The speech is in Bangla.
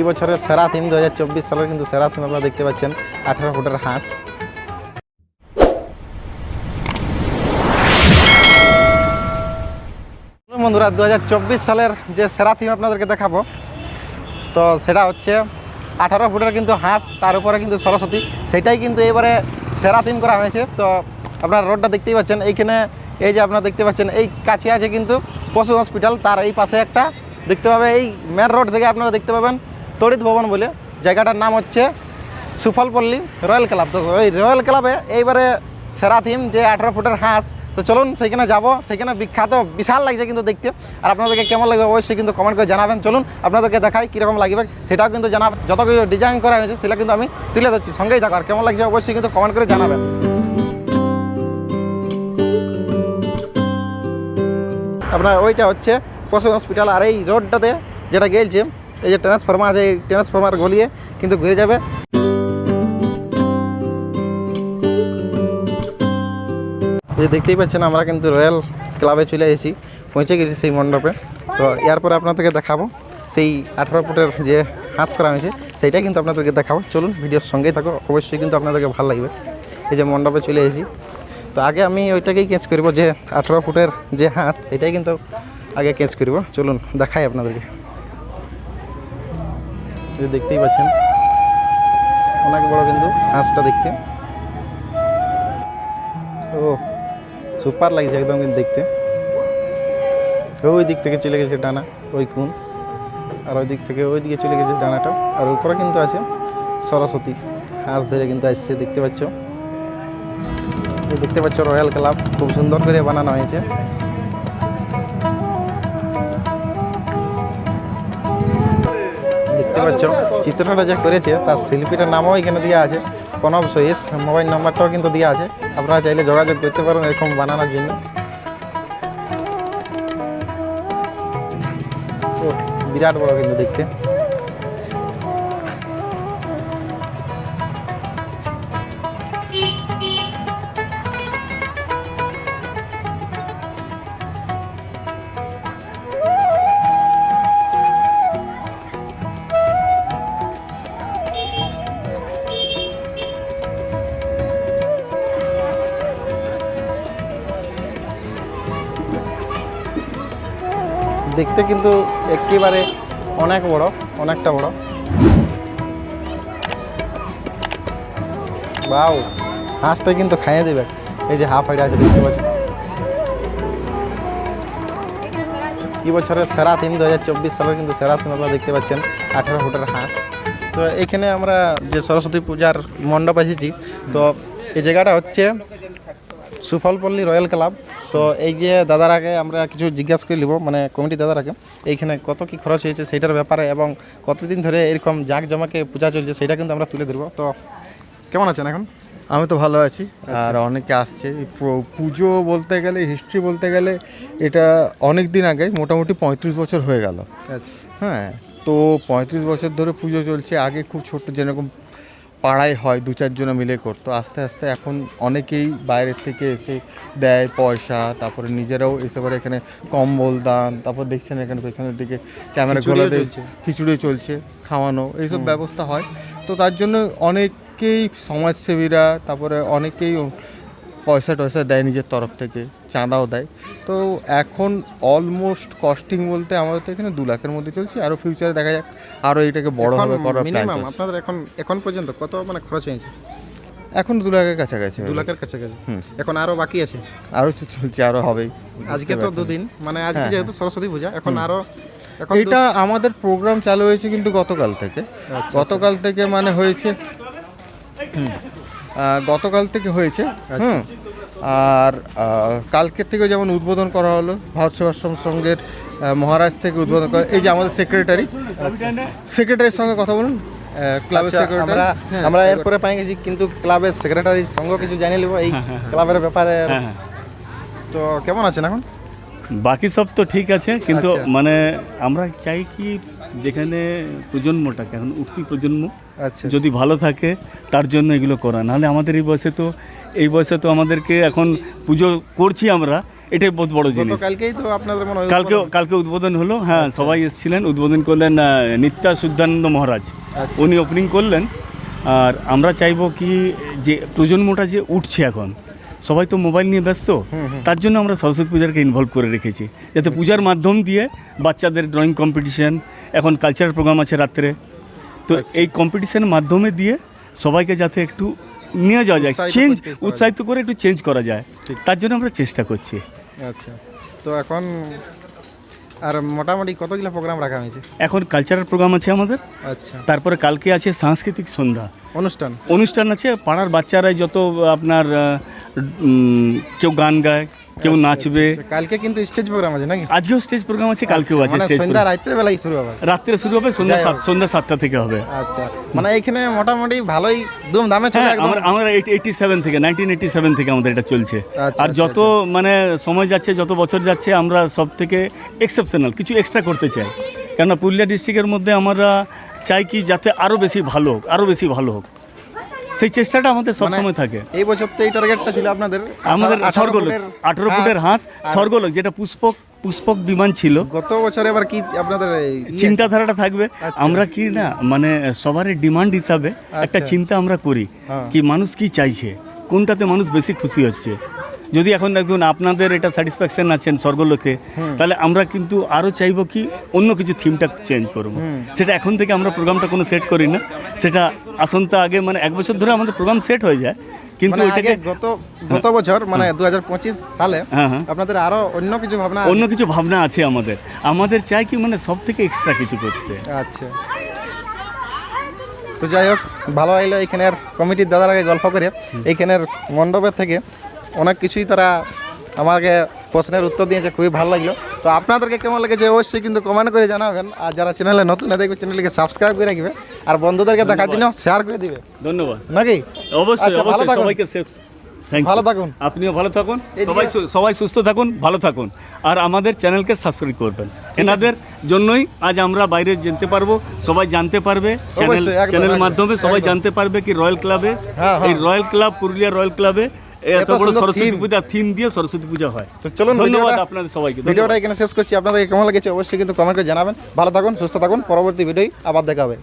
এই বছরের সেরা থিম দু হাজার চব্বিশ সালের কিন্তু সেরা থিম আপনারা দেখতে পাচ্ছেন, আঠারো ফুটের হাঁস। বন্ধুরা দু হাজার চব্বিশ সালের যে সেরা থিম আপনাদেরকে দেখাবো, তো সেটা হচ্ছে আঠারো ফুটের কিন্তু হাঁস, তার উপরে কিন্তু সরস্বতী, সেটাই কিন্তু এবারে সেরা থিম করা হয়েছে। তো আপনারা রোডটা দেখতেই পাচ্ছেন, এইখানে এই যে আপনারা দেখতে পাচ্ছেন, এই কাছে আছে কিন্তু পশু হসপিটাল তার এই পাশে একটা, দেখতে পাবে, এই মেন রোড থেকে আপনারা দেখতে পাবেন তড়িৎ ভবন বলে। জায়গাটার নাম হচ্ছে সুফলপল্লী রয়্যাল ক্লাব। তো ওই রয়্যাল ক্লাবে এইবারে সেরা থিম যে আঠারো ফুটের হাঁস। তো চলুন সেইখানে যাব। সেইখানে বিখ্যাত, বিশাল লাগছে কিন্তু দেখতে। আর আপনাদেরকে কেমন লাগবে অবশ্যই কিন্তু কমেন্ট করে জানাবেন। চলুন আপনাদেরকে দেখাই কীরকম লাগবে। সেটাও কিন্তু জানাবেন যত কিছু ডিজাইন করা হয়েছে, সেটা কিন্তু আমি তুলে ধরছি। সঙ্গেই থাকো। আর কেমন লাগছে অবশ্যই কিন্তু কমেন্ট করে জানাবেন। আপনার ওইটা হচ্ছে পশু হসপিটাল আর এই রোডটাতে যেটা গেলছে এই যে ট্রান্সফর্মার আছে, এই ট্রান্সফর্মার গলিয়ে কিন্তু ঘুরে যাবে। যে দেখতেই পাচ্ছেন, আমরা কিন্তু রয়্যাল ক্লাবে চলে এসেছি, পৌঁছে গেছি সেই মণ্ডপে। তো এরপরে আপনাদেরকে দেখাবো, সেই আঠারো ফুটের যে হাঁস করা হয়েছে, সেইটাই কিন্তু আপনাদেরকে দেখাবো। চলুন, ভিডিওর সঙ্গেই থাকো, অবশ্যই কিন্তু আপনাদেরকে ভালো লাগবে। এই যে মণ্ডপে চলে এসেছি। তো আগে আমি ওইটাকেই কেচ করব যে আঠারো ফুটের যে হাঁস সেটাই কিন্তু আগে কেচ করব। চলুন, দেখাই আপনাদেরকে। যে দেখতেই পাচ্ছেন, অনেক বড় কিন্তু হাঁসটা দেখতে। ও, সুপার লাগছে একদম কিন্তু দেখতে। ওই দিক থেকে চলে গেছে ডানা, ওই কুন আর ওই দিক থেকে ওই দিকে চলে গেছে ডানাটা। আর উপরে কিন্তু আছে সরস্বতী। হাঁস ধরে কিন্তু আসছে, দেখতে পাচ্ছ? দেখতে পাচ্ছ, রয়্যাল ক্লাব। খুব সুন্দর করে বানানো হয়েছে। দেখতে পাচ্ছ। চিত্রটা যে করেছে, তার শিল্পীটার নামও এখানে দেওয়া আছে। প্রণব সহিস, মোবাইল নাম্বারটাও কিন্তু দেওয়া আছে। আপনারা চাইলে যোগাযোগ করতে পারেন এরকম বানানোর জন্য। বিরাট বড় কিন্তু দেখতে। দেখতে কিন্তু একেবারে অনেক বড়, অনেকটা বড়। বাউ হাঁসটা কিন্তু খাইয়ে দেবে। এই যে হাফ হাইডা আছে, দেখতে পাচ্ছ? এই বছরের সেরা থিম দু হাজার চব্বিশ সালের কিন্তু সেরা থিম আপনারা দেখতে পাচ্ছেন, আঠারো ফুটের হাঁস। তো এখানে আমরা যে সরস্বতী পূজার মণ্ডপ এসেছি, তো এই জায়গাটা হচ্ছে সুফলপল্লী রয়্যাল ক্লাব। তো এই যে দাদারাকে আমরা কিছু জিজ্ঞাসা করে নিব মানে কমিটি দাদারাকে এইখানে কত কি খরচ হয়েছে সেটার ব্যাপারে এবং কতদিন ধরে এরকম জাঁক জমাকে পূজা চলছে সেটা কিন্তু আমরা তুলে ধরবো। তো কেমন আছেন এখন? আমি তো ভালো আছি। আর অনেকে আসছে পুজো বলতে গেলে হিস্ট্রি বলতে গেলে এটা অনেক দিন আগে মোটামুটি পঁয়ত্রিশ বছর হয়ে গেল। আচ্ছা। হ্যাঁ তো পঁয়ত্রিশ বছর ধরে পুজো চলছে। আগে খুব ছোট্ট যেরকম পাড়ায় হয় দু চারজনে মিলে করতো। আস্তে আস্তে এখন অনেকেই বাইরের থেকে এসে দেয় পয়সা তারপরে নিজেরাও এসে করে এখানে কম্বল দান তারপর দেখছেন এখানে পেছনের দিকে ক্যামেরা গোলা দিয়েছে খিচুড়ি চলছে খাওয়ানো এইসব ব্যবস্থা হয়। তো তার জন্য অনেকেই সমাজসেবীরা তারপরে অনেকেই পয়সা টয়সা দেয় নিজের তরফ থেকে চাঁদাও দেয়। তো এখন অলমোস্ট কস্টিং বলতে আমাদের তো এখানে দু লাখের মধ্যে চলছে আরও ফিউচারে দেখা যাক আরও এটাকে বড়োভাবে করার প্ল্যান আপনাদের এখন এখন পর্যন্ত কত মানে খরচ হয়েছে? এখন দু লাখের কাছাকাছি দু লাখের কাছাকাছি। এখন আরও বাকি আছে? আরও চলছে আরও হবেই আজকে তো দুদিন মানে আজকে যেহেতু সরস্বতী পূজা এখন আরও এটা আমাদের প্রোগ্রাম চালু হয়েছে কিন্তু গতকাল থেকে। গতকাল থেকে মানে হয়েছে গতকাল থেকে হয়েছে হুম? আর কালকের থেকে যেমন উদ্বোধন করা হলো ভারত সেবাশ্রম সংঘের মহারাজ থেকে উদ্বোধন করা এই যে আমাদের সেক্রেটারি সেক্রেটারির সঙ্গে কথা বলুন। ক্লাবের আচ্ছা, সেক্রেটারি আমরা আমরা এরপরে পাই গেছি কিন্তু ক্লাবের সেক্রেটারির সঙ্গে কিছু জানিয়ে নেব এই ক্লাবের ব্যাপারে। তো কেমন আছেন এখন? বাকি সব তো ঠিক আছে কিন্তু আচ্ছা। মানে আমরা চাই কি যেখানে প্রজন্মটাকে এখন উঠতি প্রজন্ম আচ্ছা যদি ভালো থাকে তার জন্য এগুলো করা। নাহলে আমাদের এই বয়সে তো এই বয়সে তো আমাদেরকে এখন পুজো করছি আমরা এটাই বহুত বড় জিনিস। গতকালকেই তো আপনাদের মনে কালকে কালকে উদ্বোধন হলো হ্যাঁ সবাই এসেছিলেন উদ্বোধন করলেন নিত্যা শুদ্ধানন্দ মহারাজ। উনি ওপেনিং করলেন আর আমরা চাইব কি যে প্রজন্মটা যে উঠছে এখন সবাই তো মোবাইল নিয়ে ব্যস্ত তার জন্য আমরা সরস্বতী পূজাকে ইনভলভ করে রেখেছি। যাতে পূজার মাধ্যম দিয়ে বাচ্চাদের ড্রয়িং কম্পিটিশন এখন কালচারাল প্রোগ্রাম আছে রাত্রে। তো এই কম্পিটিশনের মাধ্যমে দিয়ে সবাইকে যাতে একটু নিয়ে যাওয়া যায় চেঞ্জ উৎসাহিত করে একটু চেঞ্জ করা যায়। তার জন্য আমরা চেষ্টা করছি। আচ্ছা। তো এখন আর মোটামুটি কতগুলো প্রোগ্রাম রাখা হয়েছে? এখন কালচারাল প্রোগ্রাম আছে আমাদের। আচ্ছা। তারপরে কালকে আছে সাংস্কৃতিক সন্ধ্যা। অনুষ্ঠান? অনুষ্ঠান আছে পাড়ার বাচ্চারাই যত আপনার কেউ গান গায় কেউ নাচবে? আচ্ছা, কালকে কিন্তু স্টেজ প্রোগ্রাম আছে নাকি? আজকেও স্টেজ প্রোগ্রাম আছে কালকেও আছে মানে স্টেজ সন্ধ্যা রাত্রে বেলায় শুরু হবে। রাত্রে শুরু হবে সন্ধ্যা সাত। সন্ধ্যা সাতটা থেকে হবে। আচ্ছা মানে এখানে মোটামুটি ভালোই ধুমধামে চলে হ্যাঁ একদম। আমরা আমরা এইটি সেভেন থেকে নাইনটিন এইটি সেভেন থেকে আমাদের এটা চলছে। আচ্ছা, আর আচ্ছা, যত মানে সময় যাচ্ছে যত বছর যাচ্ছে আমরা সব থেকে এক্সেপশনাল কিছু এক্সট্রা করতে চাই। কেননা পুরুলিয়া ডিস্ট্রিক্টের মধ্যে আমরা চাই কি যাতে আরও বেশি ভালো হোক আরও বেশি ভালো হোক। সেই চেষ্টাটা আমাদের মানে সবসময় থাকে। এই বছর তো এই টার্গেটটা ছিল আপনাদের আমাদের স্বর্গলোক আঠারো ফুটের হাঁস স্বর্গলোক যেটা পুষ্পক পুষ্পক বিমান ছিল। গত বছর এবার কি আপনাদের ইয়ে- চিন্তাধারাটা থাকবে। আমরা কি না মানে সবারই ডিমান্ড হিসাবে একটা আচ্ছা। চিন্তা আমরা করি হ্যাঁ। কি মানুষ কি চাইছে কোনটাতে মানুষ বেশি খুশি হচ্ছে। যদি এখন দেখুন আপনাদের এটা স্যাটিসফ্যাকশন আছেন স্বর্গলোকে তাহলে আমরা কিন্তু আরও চাইব কি অন্য কিছু থিমটা চেঞ্জ করব। সেটা এখন থেকে আমরা প্রোগ্রামটা কোনো সেট করি না। সেটা আসন্তা আগে মানে এক বছর ধরে আমাদের প্রোগ্রাম সেট হয়ে যায় কিন্তু মানে এটাকে গত গত বছর মানে দু হাজার পঁচিশ সালে হ্যাঁ, হ্যাঁ। আপনাদের আরও অন্য কিছু ভাবনা অন্য কিছু ভাবনা আছে আমাদের। আমাদের চাই কি মানে সব থেকে এক্সট্রা কিছু করতে। আচ্ছা। তো যাই হোক ভালো লাগল এইখানের কমিটির দাদার আগে গল্প করে। এইখানের মণ্ডপের থেকে অনেক কিছুই তারা আমাকে প্রশ্নের উত্তর দিয়েছে খুবই ভালো লাগল। তো আপনাদেরকে কেমন লেগেছে অবশ্যই কিন্তু কমেন্ট করে জানাবেন। আর যারা চ্যানেলে নতুন দেখবে চ্যানেলকে সাবস্ক্রাইব করে রাখবে। আর বন্ধুদেরকে দেখার জন্য শেয়ার করে দিবে। ধন্যবাদ। নাকি? অবশ্যই আচ্ছা, ভালো অবশ্যই থাকুন। সবাইকে ভালো থাকুন। আপনিও ভালো থাকুন। সবাই সবাই সুস্থ থাকুন ভালো থাকুন। আর আমাদের চ্যানেলকে সাবস্ক্রাইব করবেন। এনাদের জন্যই আজ আমরা বাইরে যেতে পারব সবাই জানতে পারবে। চ্যানেল চ্যানেল মাধ্যমে সবাই জানতে পারবে কি রয়্যাল ক্লাবে। এই রয়্যাল ক্লাব পুরুলিয়া রয়্যাল ক্লাবে এত বড় সরস্বতী পূজা থিম দিয়ে সরস্বতী পূজা হয়। তো চলুন ধন্যবাদ আপনাদের সবাইকে। ভিডিওটা এখানে শেষ করছি। আপনাদের কেমন লেগেছে অবশ্যই কিন্তু কমেন্ট করে জানাবেন। ভালো থাকুন সুস্থ থাকুন। পরবর্তী ভিডিও আবার দেখা হবে।